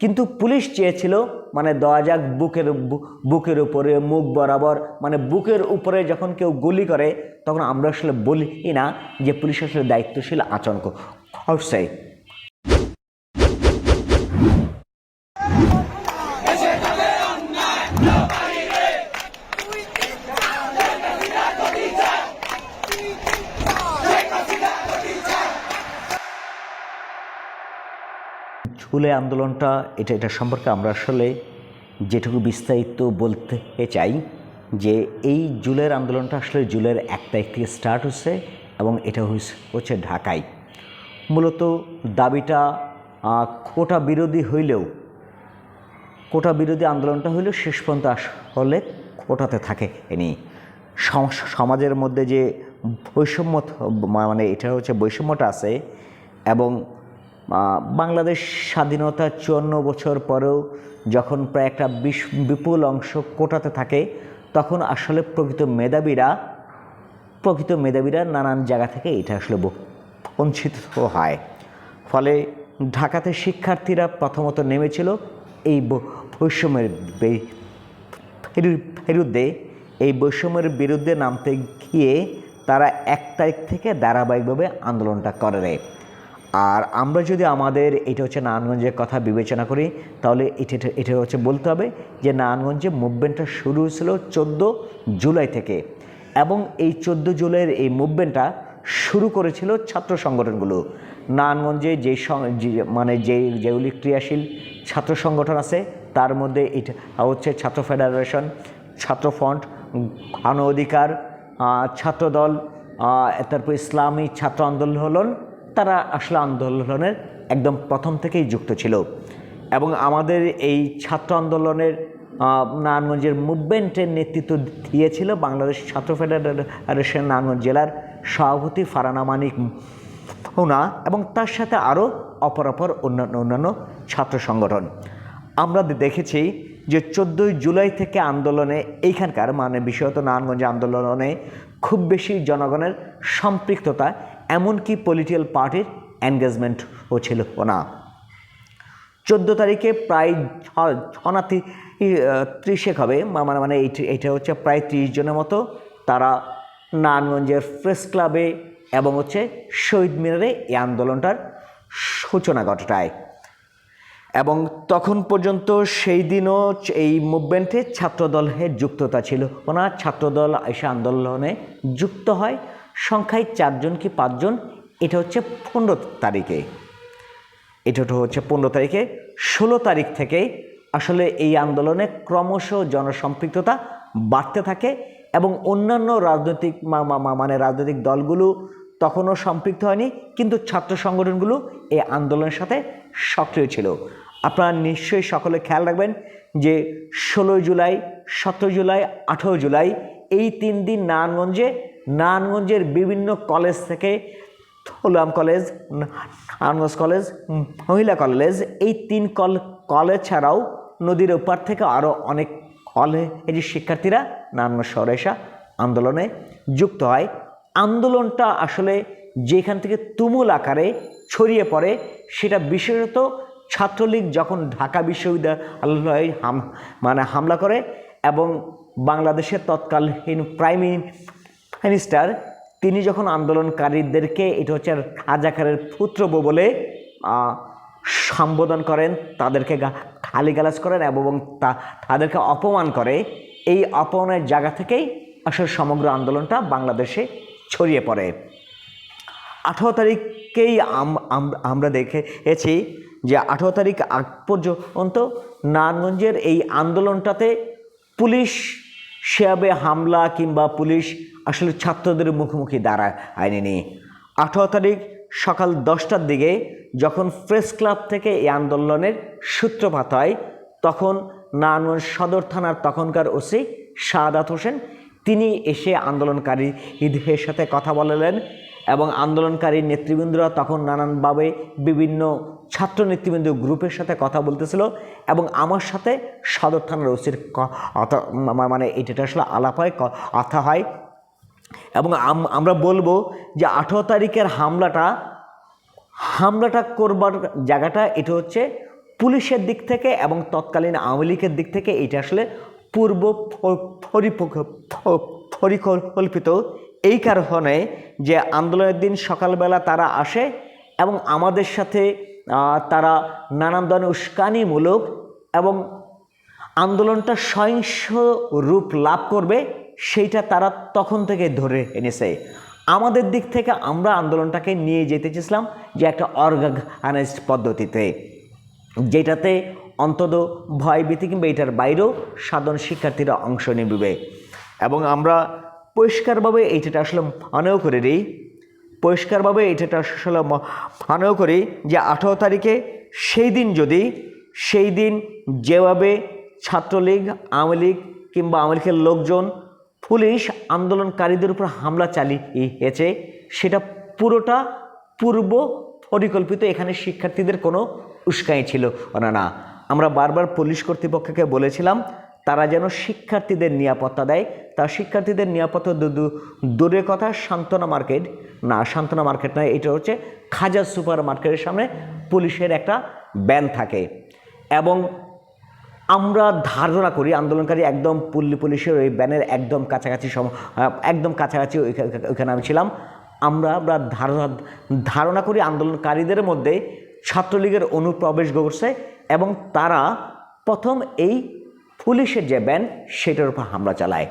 কিন্তু পুলিশ চেয়েছিল মানে দেওয়া যাক বুকের বুকের উপরে মুখ বরাবর মানে বুকের উপরে যখন কেউ গুলি করে, তখন আমরা আসলে বলি না যে পুলিশ আসলে দায়িত্বশীল আচরণ করছে। ঝুলে আন্দোলনটা, এটা এটা সম্পর্কে আমরা আসলে যেটুকু বিস্তারিত বলতে চাই যে এই জুলের আন্দোলনটা আসলে জুলের এক তারিখ থেকে স্টার্ট হচ্ছে এবং এটা হচ্ছে ঢাকায়। মূলত দাবিটা কোটা বিরোধী হইলেও, কোটা বিরোধী আন্দোলনটা হইলেও শেষ পর্যন্ত আসলে কোটাতে থাকে এনি। সমাজের মধ্যে যে বৈষম্য মানে এটা হচ্ছে বৈষম্যটা আছে এবং বাংলাদেশ স্বাধীনতা চুয়ান্ন বছর পরেও যখন প্রায় একটা বিশ বিপুল অংশ কোটাতে থাকে, তখন আসলে প্রকৃত মেধাবীরা প্রকৃত মেধাবীরা নানান জায়গা থেকে এটা আসলে বঞ্চিত হয়। ফলে ঢাকাতে শিক্ষার্থীরা প্রথমত নেমেছিল এই বৈষম্যের বিরুদ্ধে এই বৈষম্যের বিরুদ্ধে নামতে গিয়ে তারা এক তারিখ থেকে ধারাবাহিকভাবে আন্দোলনটা করে। আর আমরা যদি আমাদের, এটা হচ্ছে নারায়ণগঞ্জের কথা বিবেচনা করি, তাহলে এটা, এটা- হচ্ছে বলতে হবে যে নারায়ণগঞ্জে মুভমেন্টটা শুরু হয়েছিল চোদ্দ জুলাই থেকে এবং এই চোদ্দ জুলাইয়ের এই মুভমেন্টটা শুরু করেছিল ছাত্র সংগঠনগুলো। নারায়ণগঞ্জে যে মানে যে, যেগুলি ক্রিয়াশীল ছাত্র সংগঠন আছে, তার মধ্যে এটা, হচ্ছে ছাত্র ফেডারেশন, ছাত্র ফ্রন্ট গণ অধিকার ছাত্রদল তারপর ইসলামী ছাত্র আন্দোলন তারা আসলে আন্দোলনের একদম প্রথম থেকেই যুক্ত ছিল। এবং আমাদের এই ছাত্র আন্দোলনের নারায়ণগঞ্জের মুভমেন্টের নেতৃত্ব দিয়েছিল বাংলাদেশ ছাত্র ফেডারেশন নারায়ণগঞ্জ জেলার সভাপতি ফারানা মানিক হোনা এবং তার সাথে আরও অপর অপর অন্যান্য অন্যান্য ছাত্র সংগঠন। আমরা দেখেছি যে চোদ্দোই জুলাই থেকে আন্দোলনে এইখানকার মানে বিশেষত নারায়ণগঞ্জ আন্দোলনে খুব বেশি জনগণের সম্পৃক্ততা এমনকি পলিটিক্যাল পার্টির এনগেজমেন্টও ছিল না। চোদ্দ তারিখে প্রায় ছ- ছনাতি ত্রিশেক হবে মানে মানে এইট- হচ্ছে প্রায় ত্রিশ জনের মতো। তারা নারায়ণগঞ্জের প্রেস ক্লাবে এবং হচ্ছে শহীদ মিনারে এই আন্দোলনটার সূচনা ঘটায়। এবং তখন পর্যন্ত সেই দিনও এই মুভমেন্টে ছাত্রদলের যুক্ততা ছিল ওনার ছাত্রদল এসে আন্দোলনে যুক্ত হয়। সংখ্যায় চারজন কি পাঁচজন? এটা হচ্ছে পনেরো তারিখে। এটা হচ্ছে পনেরো তারিখে। ষোলো তারিখ থেকে আসলে এই আন্দোলনে ক্রমশ জনসম্পৃক্ততা বাড়তে থাকে এবং অন্যান্য রাজনৈতিক মানে রাজনৈতিক দলগুলো তখনও সম্পৃক্ত হয়নি, কিন্তু ছাত্র সংগঠনগুলো এই আন্দোলনের সাথে সক্রিয় ছিল। আপনারা নিশ্চয়ই সকলে খেয়াল রাখবেন যে ষোলোই জুলাই, সতেরো জুলাই, আঠেরো জুলাই এই তিন দিন নারায়ণগঞ্জে নারায়ণগঞ্জের বিভিন্ন কলেজ থেকে হলাম কলেজ আনগঞ্জ কলেজ, মহিলা কলেজ, এই তিন কল, কলেজ ছাড়াও নদীর ওপার থেকে আরও অনেক কলেজের শিক্ষার্থীরা নারায়ণগঞ্জ শহরে এসে আন্দোলনে যুক্ত হয়। আন্দোলনটা আসলে যেখান থেকে তুমুল আকারে ছড়িয়ে পড়ে, সেটা বিশেষত ছাত্রলীগ যখন ঢাকা বিশ্ববিদ্যালয়ে হাম মানে হামলা করে এবং বাংলাদেশের তৎকালীন প্রাইম মিনিস্টার তিনি যখন আন্দোলনকারীদেরকে এটা হচ্ছে রাজাকারের পুত্র বলে সম্বোধন করেন, তাদেরকে গালিগালাজ করেন এবং তা, তাদেরকে অপমান করে, এই অপমানের জায়গা থেকেই আসলে সমগ্র আন্দোলনটা বাংলাদেশে ছড়িয়ে পড়ে। আঠারো তারিখকেই আম- আম- আমরা দেখেছি যে আঠারো তারিখ আগ পর্যন্ত নারায়ণগঞ্জের এই আন্দোলনটাতে পুলিশ সেভাবে হামলা কিংবা পুলিশ আসলে ছাত্রদের মুখোমুখি দাঁড়া দাঁড়ায়নি আঠারো তারিখ সকাল দশটার দিকে যখন প্রেস ক্লাব থেকে এই আন্দোলনের সূত্রপাত হয়, তখন নারায়ণগঞ্জ সদর থানার তখনকার ওসি শাহাদাত হোসেন, তিনি এসে আন্দোলনকারী ঈদের সাথে কথা বলালেন এবং আন্দোলনকারী নেতৃবৃন্দরা তখন নানানভাবে বিভিন্ন ছাত্র নেতৃবৃন্দ গ্রুপের সাথে কথা বলতেছিল এবং আমার সাথে সদর থানার ওসির মানে এটা আসলে আলাপ হয় কথা হয় এবং আমরা বলব যে আঠেরো তারিখের হামলাটা হামলাটা করবার জায়গাটা এটা হচ্ছে পুলিশের দিক থেকে এবং তৎকালীন আওয়ামী লীগের দিক থেকে এটা আসলে পূর্ব পরিকল্পিত এই কারণে যে আন্দোলনের দিন সকালবেলা তারা আসে এবং আমাদের সাথে তারা নানান ধরনের উস্কানিমূলক এবং আন্দোলনটা সহিংস রূপ লাভ করবে। সেইটা তারা তখন থেকে ধরে এনেছে। আমাদের দিক থেকে আমরা আন্দোলনটাকে নিয়ে যেতে চেয়েছিলাম যে একটা অর্গানাইজড পদ্ধতিতে, যেটাতে অন্তত ভয়ভীতি কিংবা এটার বাইরেও সাধারণ শিক্ষার্থীরা অংশ নেবে। এবং আমরা পরিষ্কারভাবে এইটা আসলে মনেও করে দিই পরিষ্কারভাবে এটা আসলে মনেও করি যে আঠারো তারিখে সেই দিন যদি, সেই দিন যেভাবে ছাত্রলীগ, আওয়ামী লীগ কিংবা আওয়ামী লীগের লোকজন পুলিশ আন্দোলনকারীদের উপর হামলা চালিয়েছে। সেটা পুরোটা পূর্ব পরিকল্পিত, এখানে শিক্ষার্থীদের কোনো উস্কানি ছিল না না। আমরা বারবার পুলিশ কর্তৃপক্ষকে বলেছিলাম, তারা যেন শিক্ষার্থীদের নিরাপত্তা দেয়। তার শিক্ষার্থীদের নিরাপত্তা দূরের কথা, সান্ত্বনা মার্কেট। না, সান্ত্বনা মার্কেট নয়, এটা হচ্ছে খাজা সুপার মার্কেটের সামনে পুলিশের একটা ব্যান থাকে। এবং আমরা ধারণা করি আন্দোলনকারী একদম পুল্লি পুলিশের ওই ব্যানের একদম কাছাকাছি সম একদম কাছাকাছি ওইখা- ওইখানে আমি ছিলাম। আমরা আমরা ধারণা ধারণা করি আন্দোলনকারীদের মধ্যে ছাত্রলীগের অনুপ্রবেশ ঘটছে এবং তারা প্রথম এই পুলিশের যে ব্যান, সেটার উপর হামলা চালায়।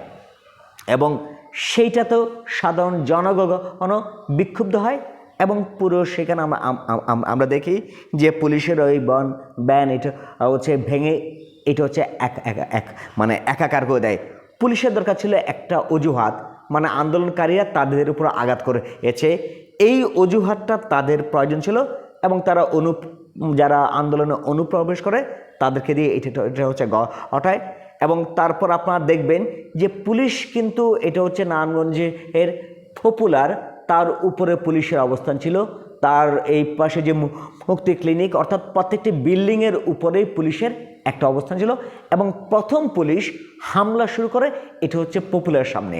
এবং সেইটা তো সাধারণ জনগণও বিক্ষুব্ধ হয় এবং পুরো সেখানে আমরা আম- আম- আম- আমরা দেখি যে পুলিশের ওই বন ব্যান, এটা হচ্ছে ভেঙে এটা হচ্ছে এক এক এক মানে একাকার করে দেয়। পুলিশের দরকার ছিল একটা অজুহাত মানে আন্দোলনকারীরা তাদের উপর আঘাত করে। এছে, এই অজুহাতটা তাদের প্রয়োজন ছিল এবং তারা অনু যারা আন্দোলনে অনুপ্রবেশ করে, তাদেরকে দিয়ে এটা এটা হচ্ছে ঘটায় এবং তারপর আপনারা দেখবেন যে পুলিশ কিন্তু এটা হচ্ছে নারায়ণগঞ্জে এর পপুলার, তার উপরে পুলিশের অবস্থান ছিল। তার এই পাশে যে মুক্তি ক্লিনিক, অর্থাৎ প্রত্যেকটি বিল্ডিংয়ের উপরেই পুলিশের একটা অবস্থান ছিল এবং প্রথম পুলিশ হামলা শুরু করে, এটা হচ্ছে পপুলার সামনে।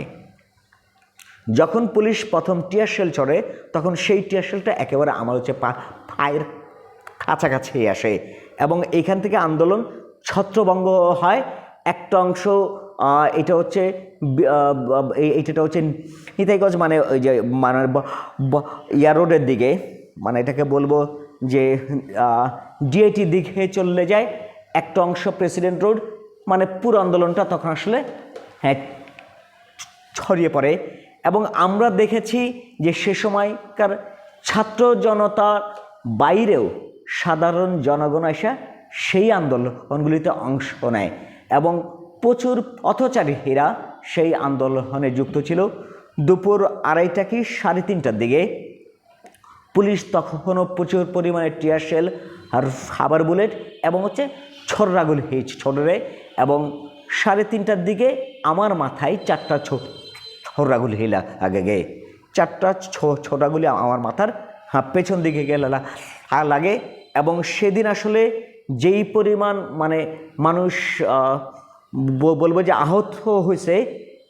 যখন পুলিশ প্রথম টিয়ার শেল চড়ে, তখন সেই টিয়ার শেলটা একেবারে আমার হচ্ছে পায়ের কাছাকাছি আসে এবং এইখান থেকে আন্দোলন ছত্রভঙ্গ হয়। একটা অংশ এটা হচ্ছে এইটা হচ্ছে নিতাইগঞ্জ মানে ওই যে মানে ব- ব- ইয়া রোডের দিকে মানে এটাকে বলব যে ডিআইটি দিকে চলে যায়। একটা অংশ প্রেসিডেন্ট রোড মানে পুরো আন্দোলনটা তখন আসলে হ্যাঁ ছড়িয়ে পড়ে। এবং আমরা দেখেছি যে সে সময়কার ছাত্র জনতার বাইরেও সাধারণ জনগণ এসে সেই আন্দোলনগুলিতে অংশ নেয়। এবং প্রচুর পথচারীরা সেই আন্দোলনে যুক্ত ছিল। দুপুর আড়াইটা কি সাড়ে তিনটার দিকে পুলিশ তখনও প্রচুর পরিমাণে টিয়ার শেল আর খাবার বুলেট এবং হচ্ছে ছড়রাগুলি হয়েছে ছড়রে এবং সাড়ে তিনটার দিকে আমার মাথায় চারটা ছো ছড়রাগুলি হিলা আগে গে চারটা ছো- ছোটাগুলি আমার মাথার হ্যাঁ, পেছন দিকে গেলে লাগে এবং সেদিন আসলে যেই পরিমাণ মানে মানুষ বলব যে আহত হয়েছে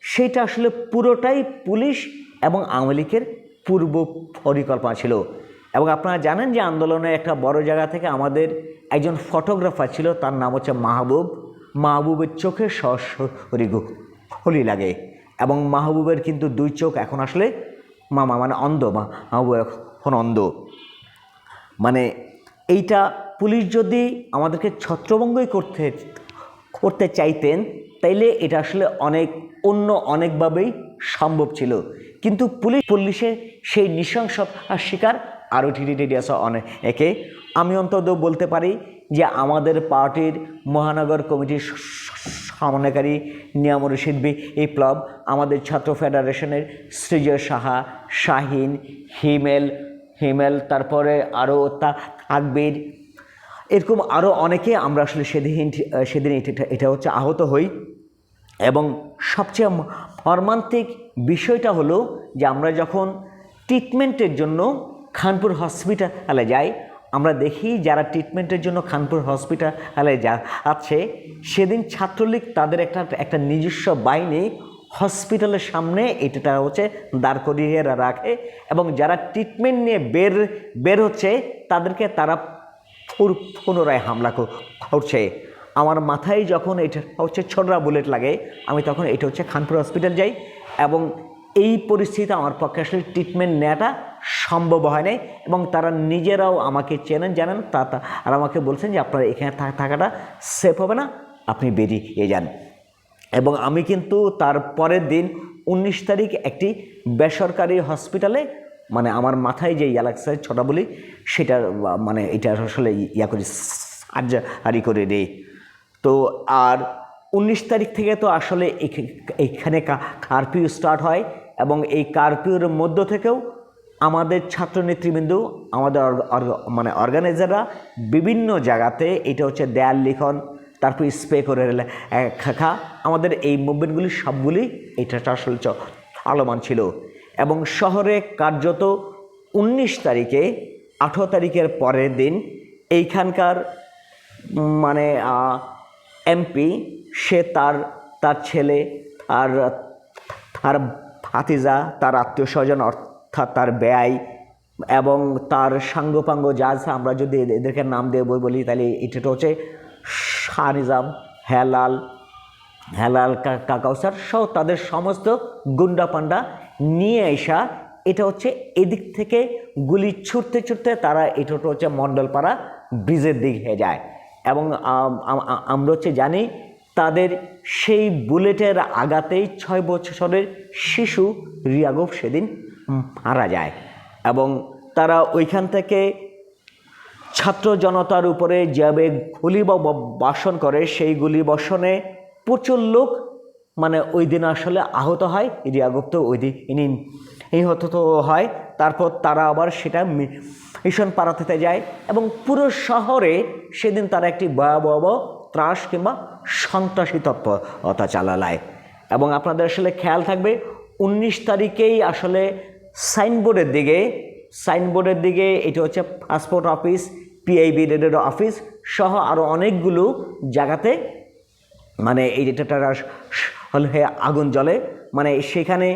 সেটা আসলে পুরোটাই পুলিশ এবং আওয়ামী লীগের পূর্ব পরিকল্পনা ছিল। এবং আপনারা জানেন যে আন্দোলনের একটা বড় জায়গা থেকে আমাদের একজন ফটোগ্রাফার ছিল, তার নাম হচ্ছে মাহবুব। মাহবুবের চোখে সরাসরি হলি লাগে এবং মাহবুবের কিন্তু দুই চোখ এখন আসলে মামা মানে অন্ধ মাহবুব এখন অন্ধ। মানে এইটা পুলিশ যদি আমাদেরকে ছত্রভঙ্গই করতে করতে চাইতেন, তাইলে এটা আসলে অনেক অন্য অনেকভাবেই সম্ভব ছিল। কিন্তু পুলিশ পুলিশের সেই নৃশংসতার শিকার আরও টিটি আছে অনেকে আমি অন্তত বলতে পারি যে আমাদের পার্টির মহানগর কমিটির সমন্বয়কারী নিয়াম রশিদ বিপ্লব আমাদের ছাত্র ফেডারেশনের সৃজয় সাহা, শাহিন, হিমেল হিমেল, তারপরে আরও তা আকবির, এরকম আরও অনেকে আমরা আসলে সেদিন সেদিন এটা এটা হচ্ছে আহত হই। এবং সবচেয়ে মর্মান্তিক বিষয়টা হলো যে আমরা যখন ট্রিটমেন্টের জন্য খানপুর হসপিটালে যাই। আমরা দেখি যারা ট্রিটমেন্টের জন্য খানপুর হসপিটালে যা আছে, সেদিন ছাত্রলীগ তাদের একটা একটা নিজস্ব বাহিনী হসপিটালের সামনে এটা হচ্ছে দাঁড় করিয়ে রাখে এবং যারা ট্রিটমেন্ট নিয়ে বের বের হচ্ছে, তাদেরকে তারা পুনরায় হামলা কর- করছে। আমার মাথায় যখন এটা হচ্ছে ছোটরা বুলেট লাগে, আমি তখন এটা হচ্ছে খানপুর হসপিটাল যাই এবং এই পরিস্থিতি আমার পক্ষে আসলে ট্রিটমেন্ট নেওয়াটা সম্ভব হয় নাই এবং তারা নিজেরাও আমাকে চেনেন, জানেন, তা আর আমাকে বলছেন যে আপনার এখানে থাকাটা সেফ হবে না, আপনি বেরিয়ে যান। এবং আমি কিন্তু তার পরের দিন উনিশ তারিখ একটি বেসরকারি হসপিটালে মানে আমার মাথায় যে অ্যালাক্সায় ছটা বলি, সেটা মানে এটা আসলে ইয়া করি সার্জারি করে দেই। তো আর উনিশ তারিখ থেকে তো আসলে এখ- এইখানে কারফিউ স্টার্ট হয় এবং এই কারফিউর মধ্য থেকেও আমাদের ছাত্র নেতৃবৃন্দ আমাদের মানে অর্গানাইজাররা বিভিন্ন জায়গাতে এটা হচ্ছে দেয়াল লিখন, তারপর স্প্রে করে খাখা আমাদের এই মুভমেন্টগুলি সবগুলি এটা আসলে চলমান ছিল। এবং শহরে কার্যত উনিশ তারিখে, আঠেরো তারিখের পরের দিন এইখানকার মানে এমপি, সে তার তার ছেলে আর, তার ভাতিজা, তার আত্মীয় স্বজন অর্থাৎ তার ব্যয় এবং তার সাঙ্গপাঙ্গ যা আছে, আমরা যদি এদের- এদেরকে নাম দিয়ে বই বলি, তাহলে এটা হচ্ছে শাহ নিজাম, হেলাল হেলাল কাকাউসার সহ তাদের সমস্ত গুন্ডা পান্ডা নিয়ে আসা এটা হচ্ছে এদিক থেকে গুলি ছুটতে ছুটতে তারা এটা হচ্ছে মণ্ডলপাড়া ব্রিজের দিকে যায়। এবং আম- আম- আম- আমরা হচ্ছে জানি তাদের সেই বুলেটের আঘাতেই ছয় বছরের শিশু রিয়াগব সেদিন মারা যায়। এবং তারা ওইখান থেকে ছাত্র জনতার উপরে যেভাবে গুলি বা ব- করে, সেই গুলি বর্ষণে প্রচুর লোক মানে ওই দিন আসলে আহত হয় রিয়া গুপ্ত ওই দিন নিহত হয়। তারপর তারা আবার সেটা মিশন পাড়াতে যায় এবং পুরো শহরে সেদিন তারা একটি ভয়াবহ ত্রাস কিংবা সন্ত্রাসী তৎপরতা চালালায় এবং আপনাদের আসলে খেয়াল থাকবে, উনিশ তারিখেই আসলে সাইনবোর্ডের দিকে সাইনবোর্ডের দিকে এটা হচ্ছে পাসপোর্ট অফিস পিআইবি রেডের অফিস সহ আরও অনেকগুলো জায়গাতে মানে এই যেটা হলে আগুন জ্বলে। মানে সেখানে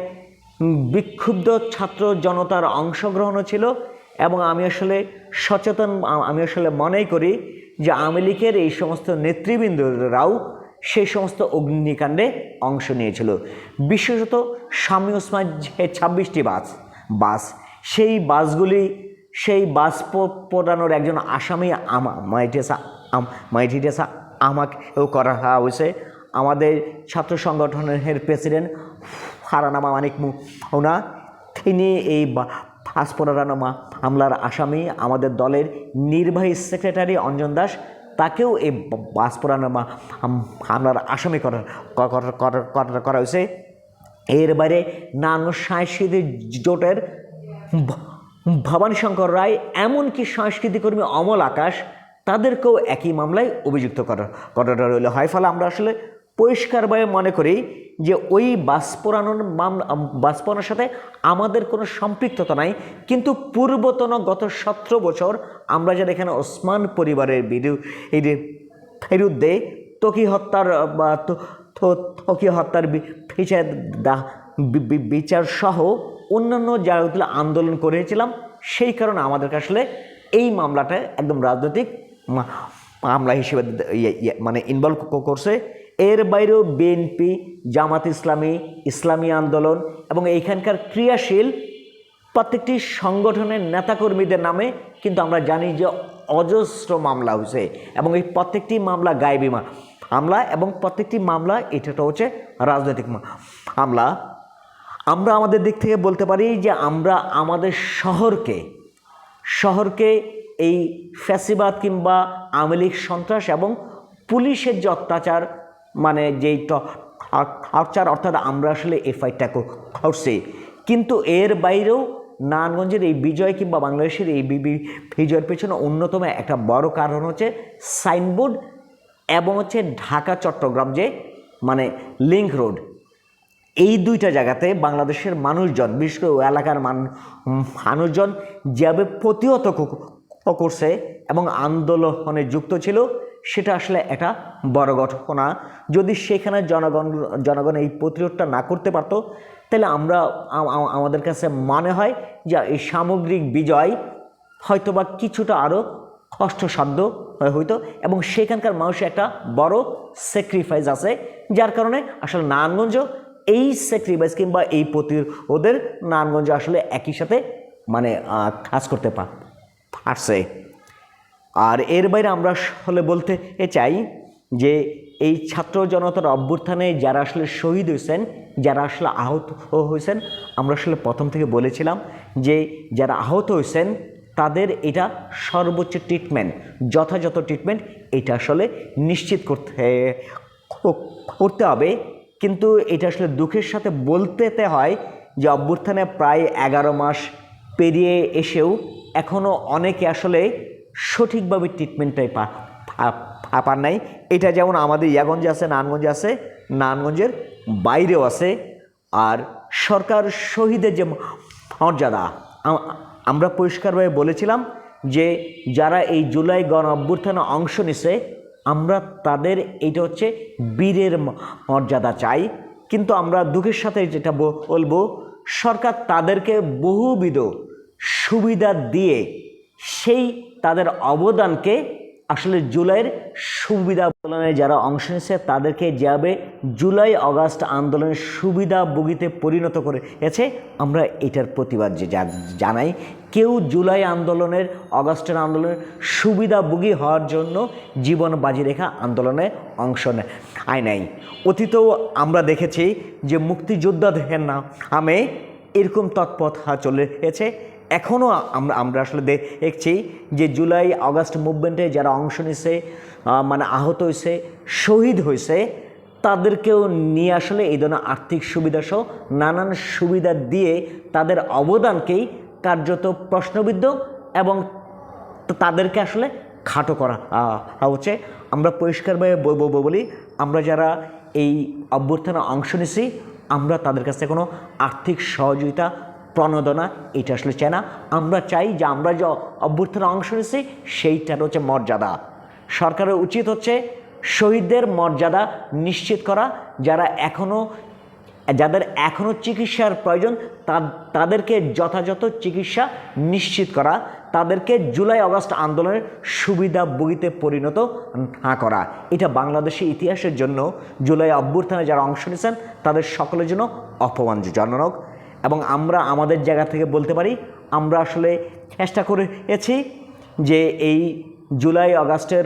বিক্ষুব্ধ ছাত্র জনতার অংশগ্রহণও ছিল এবং আমি আসলে সচেতন, আমি আসলে মনেই করি যে আওয়ামী লীগের এই সমস্ত নেতৃবৃন্দরাও সেই সমস্ত অগ্নিকাণ্ডে অংশ নিয়েছিল। বিশেষত স্বামী ওসমান ছাব্বিশটি বাস। বাস। সেই বাসগুলি, সেই বাস প- পোড়ানোর একজন আসামি আমা, মাইটেসা মাইটিটেসা আমাকেও করা হয়েছে। আমাদের ছাত্র সংগঠনের প্রেসিডেন্ট হারানামা মানিক মুনা। তিনি এই বাস পোড়ানো মা হামলার আসামি। আমাদের দলের নির্বাহী সেক্রেটারি অঞ্জন দাস, তাকেও এই বাস পোড়ানো মা হামলার আসামি করা- করা হয়েছে। এর বাইরে নানান সাংস্কৃতিক জোটের ভবানী শঙ্কর রায় এমনকি সাংস্কৃতিক কর্মী অমল আকাশ, তাদেরকেও একই মামলায় অভিযুক্ত করা রইল। হয় ফলে আমরা আসলে পরিষ্কারভাবে মনে করি যে ওই বাস পোড়ানোর মামলা বাস সাথে আমাদের কোনো সম্পৃক্ততা নাই। কিন্তু পূর্বতন গত সতেরো বছর আমরা যারা এখানে ওসমান পরিবারের বিরুদ্ধে তকি হত্যার বা তকি হত্যার বি- বিচার সহ অন্যান্য জায়গাগুলো আন্দোলন করেছিলাম। সেই কারণে আমাদের আসলে এই মামলাটা একদম রাজনৈতিক মামলা হিসেবে ইয়ে- ইয়ে মানে ইনভলভ করছে। এর বাইরেও বিএনপি জামাত ইসলামী ইসলামী আন্দোলন এবং এইখানকার ক্রিয়াশীল প্রত্যেকটি সংগঠনের নেতাকর্মীদের নামে কিন্তু আমরা জানি যে অজস্র মামলা হয়েছে এবং এই প্রত্যেকটি মামলা গায়েবী মামলা এবং প্রত্যেকটি মামলা, এটা হচ্ছে রাজনৈতিক মামলা আমরা আমাদের দিক থেকে বলতে পারি যে আমরা আমাদের শহরকে শহরকে এই ফ্যাসিবাদ কিংবা আওয়ামী লীগ সন্ত্রাস এবং পুলিশের যে অত্যাচার মানে যেই টর্চার অর্থাৎ আমরা আসলে এই করছি। কিন্তু এর বাইরেও নারায়ণগঞ্জের এই বিজয় কিংবা বাংলাদেশের এই বিজয়ের পেছনে অন্যতম একটা বড় কারণ হচ্ছে সাইনবোর্ড এবং হচ্ছে ঢাকা, চট্টগ্রাম যে মানে লিঙ্ক রোড এই দুইটা জায়গাতে বাংলাদেশের মানুষজন, বিশেষ করে এলাকার মান, মানুষজন যেভাবে প্রতিহত করছে এবং আন্দোলনে যুক্ত ছিল, সেটা আসলে একটা বড় ঘটনা। যদি সেখানে জনগণ জনগণ এই প্রতিরোধটা না করতে পারতো, তাহলে আমরা, আম- আম- আমাদের কাছে মনে হয় যে এই সামগ্রিক বিজয় হয়তোবা কিছুটা আরও কষ্টসাধ্য হইতো এবং সেখানকার মানুষের একটা বড় স্যাক্রিফাইস আছে, যার কারণে আসলে নারায়ণগঞ্জ এই স্যাক্রিফাইস কিংবা এই প্রতিরোধের নারায়ণগঞ্জ আসলে একই সাথে মানে কাজ করতে পারছে। আর এর বাইরে আমরা আসলে বলতে চাই যে এই ছাত্র জনতার অভ্যুত্থানে যারা আসলে শহীদ হয়েছেন, যারা আসলে আহত হয়েছেন, আমরা আসলে প্রথম থেকে বলেছিলাম যে যারা আহত হয়েছেন তাদের এটা সর্বোচ্চ ট্রিটমেন্ট যথাযথ ট্রিটমেন্ট এটা আসলে নিশ্চিত করতে করতে হবে। কিন্তু এটা আসলে দুঃখের সাথে বলতে হয় যে অভ্যুত্থানে প্রায় এগারো মাস পেরিয়ে এসেও এখনও অনেকে আসলে সঠিকভাবে ট্রিটমেন্টটাই পা পান নাই। এটা যেমন আমাদের ইয়াগঞ্জে আছে, নারায়ণগঞ্জে আছে, নারায়ণগঞ্জের বাইরেও আছে। আর সরকার শহীদের যে মর্যাদা আমরা পরিষ্কারভাবে বলেছিলাম যে যারা এই জুলাই গণ অভ্যুত্থানে অংশ নিছে, আমরা তাদের এটা হচ্ছে বীরের মর্যাদা চাই। কিন্তু আমরা দুঃখের সাথে যেটা বলব, সরকার তাদেরকে বহুবিধ সুবিধা দিয়ে সেই তাদের অবদানকে আসলে জুলাইয়ের সুবিধা আন্দোলনে যারা অংশ নিচ্ছে তাদেরকে যেভাবে জুলাই অগাস্ট আন্দোলনের সুবিধা সুবিধাভোগীতে পরিণত করেছে আমরা এটার প্রতিবাদ যে জানাই। কেউ জুলাই আন্দোলনের, অগাস্টের আন্দোলনের সুবিধা সুবিধাভোগী হওয়ার জন্য জীবন বাজি রেখা আন্দোলনে অংশ নেয় নাই। অতীতেও আমরা দেখেছি যে মুক্তিযোদ্ধাদের নামে এরকম তৎপথা চলে এসেছে। এখনও আমরা আমরা আসলে দেখছি যে জুলাই, আগস্ট মুভমেন্টে যারা অংশ নিছে মানে আহত হয়েছে শহীদ হয়েছে তাদেরকেও নিয়ে আসলে এই ধরনের আর্থিক সুবিধা সহ নানান সুবিধা দিয়ে তাদের অবদানকেই কার্যত প্রশ্নবিদ্ধ এবং তাদেরকে আসলে খাটো করা হচ্ছে। আমরা পরিষ্কারভাবে বলি, আমরা যারা এই অভ্যর্থনা অংশ নিছি, আমরা তাদের কাছে কোনো আর্থিক সহযোগিতা প্রণোদনা, এটা আসলে চাই না আমরা চাই যে আমরা যে অভ্যর্থনা অংশ নিয়েছি, সেইটার হচ্ছে মর্যাদা। সরকারের উচিত হচ্ছে শহীদদের মর্যাদা নিশ্চিত করা, যারা এখনও যাদের এখনও চিকিৎসার প্রয়োজন তাদেরকে যথাযথ চিকিৎসা নিশ্চিত করা, তাদেরকে জুলাই আগস্ট আন্দোলনের সুবিধাভোগীতে পরিণত না করা। এটা বাংলাদেশের ইতিহাসের জন্য, জুলাই অভ্যুত্থানে যারা অংশ নিয়েছেন, তাদের সকলের জন্য অপমানজনক। এবং আমরা আমাদের জায়গা থেকে বলতে পারি, আমরা আসলে চেষ্টা করেছি যে এই জুলাই আগস্টের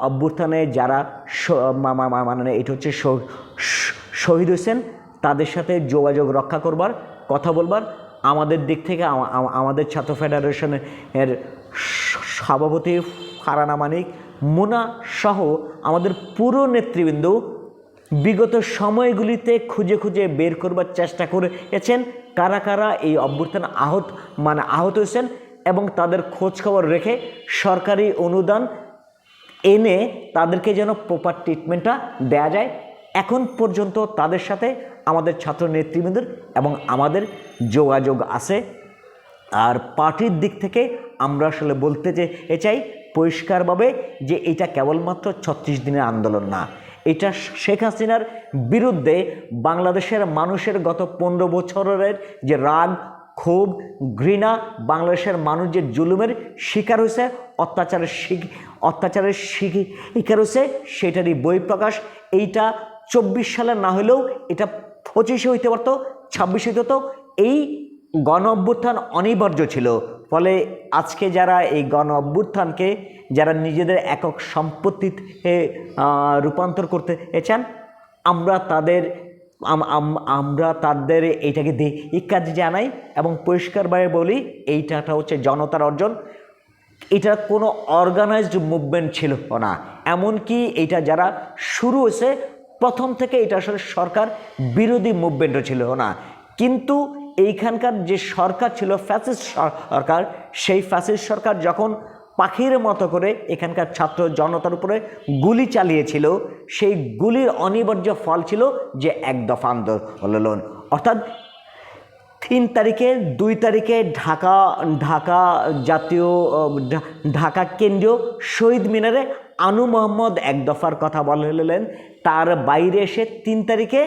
অভ্যুত্থানে যারা মানে এটা হচ্ছে শহীদ হয়েছেন তাদের সাথে যোগাযোগ রক্ষা করবার, কথা বলবার, আমাদের দিক থেকে আমা- আমা- আমাদের ছাত্র ফেডারেশনের সভাপতি ফারানা মানিক, মুনা সহ আমাদের পুরো নেতৃবৃন্দ বিগত সময়গুলিতে খুঁজে খুঁজে বের করবার চেষ্টা করেছেন কারা কারা এই অভ্যুত্থানে আহত মানে আহত হয়েছেন এবং তাদের খোঁজ খবর রেখে সরকারি অনুদান এনে তাদেরকে যেন প্রপার ট্রিটমেন্টটা দেয়া যায়। এখন পর্যন্ত তাদের সাথে আমাদের ছাত্র নেতৃবৃন্দের এবং আমাদের যোগাযোগ আছে। আর পার্টির দিক থেকে আমরা আসলে বলতে যে চাই পরিষ্কারভাবে যে এটা কেবলমাত্র ছত্রিশ দিনের আন্দোলন না। এটা শেখ হাসিনার বিরুদ্ধে বাংলাদেশের মানুষের গত পনেরো বছরের যে রাগ, ক্ষোভ, ঘৃণা, বাংলাদেশের মানুষ যে জুলুমের শিকার হয়েছে, অত্যাচারের অত্যাচারের শিক- শিকার হয়েছে, সেটারই বহিঃপ্রকাশ এইটা চব্বিশ সালে না হলেও এটা পঁচিশে হইতে পারতো, ছাব্বিশে হইতে হতো এই গণ অভ্যুত্থান অনিবার্য ছিল। ফলে আজকে যারা এই গণ অভ্যুত্থানকে, যারা নিজেদের একক সম্পত্তিতে রূপান্তর করতে চান, আমরা তাদের, আম- আম- আমরা তাদের এইটাকে এই কাজ জানাই এবং পরিষ্কারভাবে বলি, এইটাটা হচ্ছে জনতার অর্জন। এটা কোনো অর্গানাইজড মুভমেন্ট ছিল না। এমনকি এটা যারা শুরু হয়েছে, প্রথম থেকে এটা আসলে সরকার বিরোধী মুভমেন্টও ছিল না। কিন্তু এইখানকার যে সরকার ছিল, ফ্যাসিস্ট সরকার, সেই ফ্যাসিস্ট সরকার যখন পাখির মতো করে এখানকার ছাত্র জনতার উপরে গুলি চালিয়েছিল, সেই গুলির অনিবার্য ফল ছিল যে এক দফা আন্দোলন। অর্থাৎ তিন তারিখে, দুই তারিখে ঢাকা ঢাকা জাতীয় ঢাকা কেন্দ্রীয় শহীদ মিনারে আনু মোহাম্মদ এক দফার কথা বললেন। তার বাইরে এসে তিন তারিখে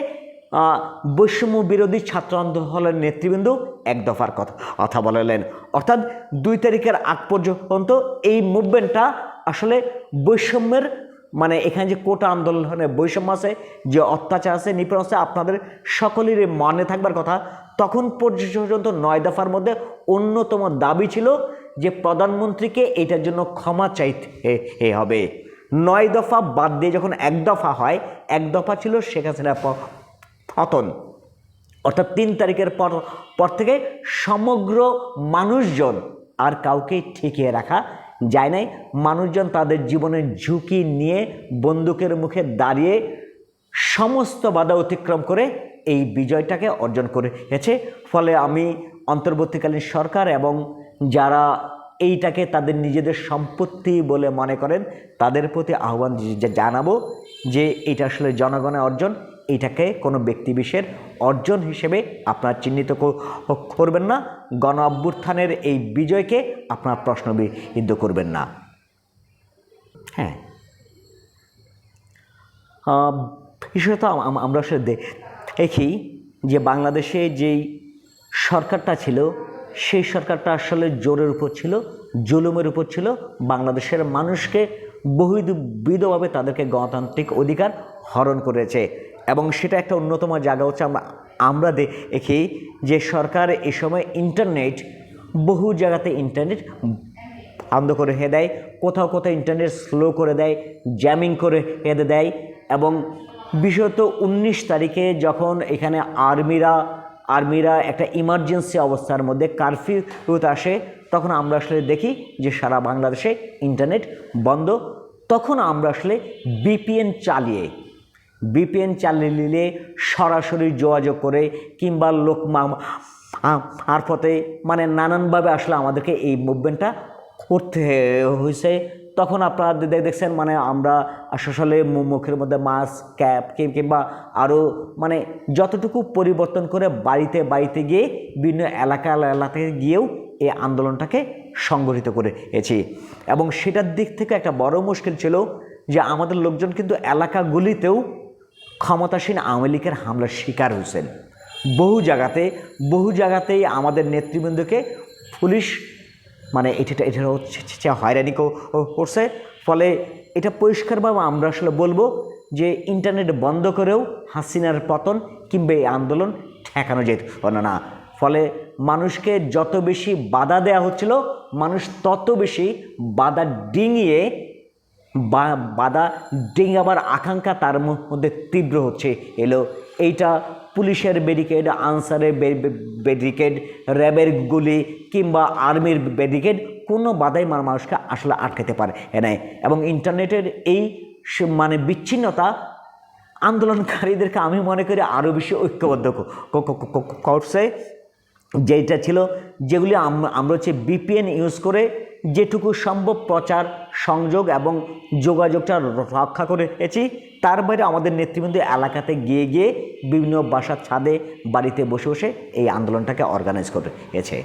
বৈষম্য বিরোধী ছাত্র আন্দোলনের নেতৃবৃন্দ এক দফার কথা। কথা বলেলেন অর্থাৎ দুই তারিখের আগ পর্যন্ত এই মুভমেন্টটা আসলে বৈষম্যের মানে এখানে যে কোটা আন্দোলনের বৈষম্য আছে, যে অত্যাচার আছে, নিপীড়ন আছে, আপনাদের সকলেরই মনে থাকবার কথা, তখন পর্যন্ত নয় দফার মধ্যে অন্যতম দাবি ছিল যে প্রধানমন্ত্রীকে এটার জন্য ক্ষমা চাইতে হবে। নয় দফা বাদ দিয়ে যখন এক দফা হয়, এক দফা ছিল শেখ হাসিনার প- পতন। অর্থাৎ তিন তারিখের পর পর থেকে সমগ্র মানুষজন আর কাউকে ঠেকিয়ে রাখা যায় নাই। মানুষজন তাদের জীবনের ঝুঁকি নিয়ে বন্দুকের মুখে দাঁড়িয়ে সমস্ত বাধা অতিক্রম করে এই বিজয়টাকে অর্জন করেছে ফলে আমি অন্তর্বর্তীকালীন সরকার এবং যারা এইটাকে তাদের নিজেদের সম্পত্তি বলে মনে করেন, তাদের প্রতি আহ্বান জানাব যে এটা আসলে জনগণের অর্জন। এটাকে কোনো ব্যক্তিবিশের অর্জন হিসেবে আপনারা চিহ্নিত করবেন না। গণ অভ্যুত্থানের এই বিজয়কে আপনারা প্রশ্নবিদ্ধ করবেন না। হ্যাঁ। বিশেষত আম- আম- আমরা আসলে দেখি যে বাংলাদেশে যেই সরকারটা ছিল, সেই সরকারটা আসলে জোরের উপর ছিল, জুলুমের উপর ছিল। বাংলাদেশের মানুষকে বহুবিধভাবে তাদেরকে গণতান্ত্রিক অধিকার হরণ করেছে। এবং সেটা একটা অন্যতম জায়গা হচ্ছে আমরা আমরা দেখি যে সরকার এ সময় ইন্টারনেট বহু জায়গাতে ইন্টারনেট বন্ধ করে হে দেয়, কোথাও কোথাও ইন্টারনেট স্লো করে দেয় জ্যামিং করে হেঁদে দেয় এবং বিশেষত উনিশ তারিখে যখন এখানে আর্মিরা আর্মিরা একটা ইমার্জেন্সি অবস্থার মধ্যে কারফিউতে আসে, তখন আমরা আসলে দেখি যে সারা বাংলাদেশে ইন্টারনেট বন্ধ, তখন আমরা আসলে বিপিএন চালিয়ে বিপিএন চালিয়ে নিলে সরাসরি যোগাযোগ করে কিংবা লোক মারফতে মানে নানানভাবে আসলে আমাদেরকে এই মুভমেন্টটা করতে হয়েছে। তখন আপনারা দেখছেন মানে আমরা আসলে মুখের মধ্যে মাস্ক ক্যাপ কিংবা আরও মানে যতটুকু পরিবর্তন করে বাড়িতে বাড়িতে গিয়ে বিভিন্ন এলাকা এলাকায় গিয়েও এই আন্দোলনটাকে সংগঠিত করেছি। এবং সেটার দিক থেকে একটা বড় মুশকিল ছিল যে আমাদের লোকজন কিন্তু এলাকাগুলিতেও ক্ষমতাসীন আওয়ামী লীগের হামলার শিকার হয়েছেন। বহু জায়গাতে, বহু জায়গাতেই আমাদের নেতৃবৃন্দকে পুলিশ মানে এটা এটা হচ্ছে হয়রানি করছে। ফলে এটা পরিষ্কারভাবে আমরা আসলে বলব যে ইন্টারনেট বন্ধ করেও হাসিনার পতন কিংবা এই আন্দোলন ঠেকানো যেত না ফলে মানুষকে যত বেশি বাধা দেওয়া হচ্ছিল, মানুষ তত বেশি বাধা ডিঙিয়ে বা, বাধা ডিঙাবার আকাঙ্ক্ষা তার মধ্যে তীব্র হচ্ছে। এলো, এইটা পুলিশের ব্যারিকেড, আনসারের ব্যারিকেড, র্যাবের গুলি কিংবা আর্মির ব্যারিকেড, কোনো বাধাই মা- মানুষকে আসলে আটকাতে পারে নাই। এবং ইন্টারনেটের এই মানে বিচ্ছিন্নতা আন্দোলনকারীদেরকে আমি মনে করি আরও বেশি ঐক্যবদ্ধ করছে। যেটা ছিল, যেগুলি আমরা হচ্ছে বিপিএন ইউজ করে যেটুকু সম্ভব প্রচার, সংযোগ এবং যোগাযোগটা রক্ষা করেছি। তার বাইরে আমাদের নেতৃবৃন্দ এলাকাতে গিয়ে গিয়ে বিভিন্ন বাসার ছাদে, বাড়িতে বসে বসে এই আন্দোলনটাকে অর্গানাইজ করেছে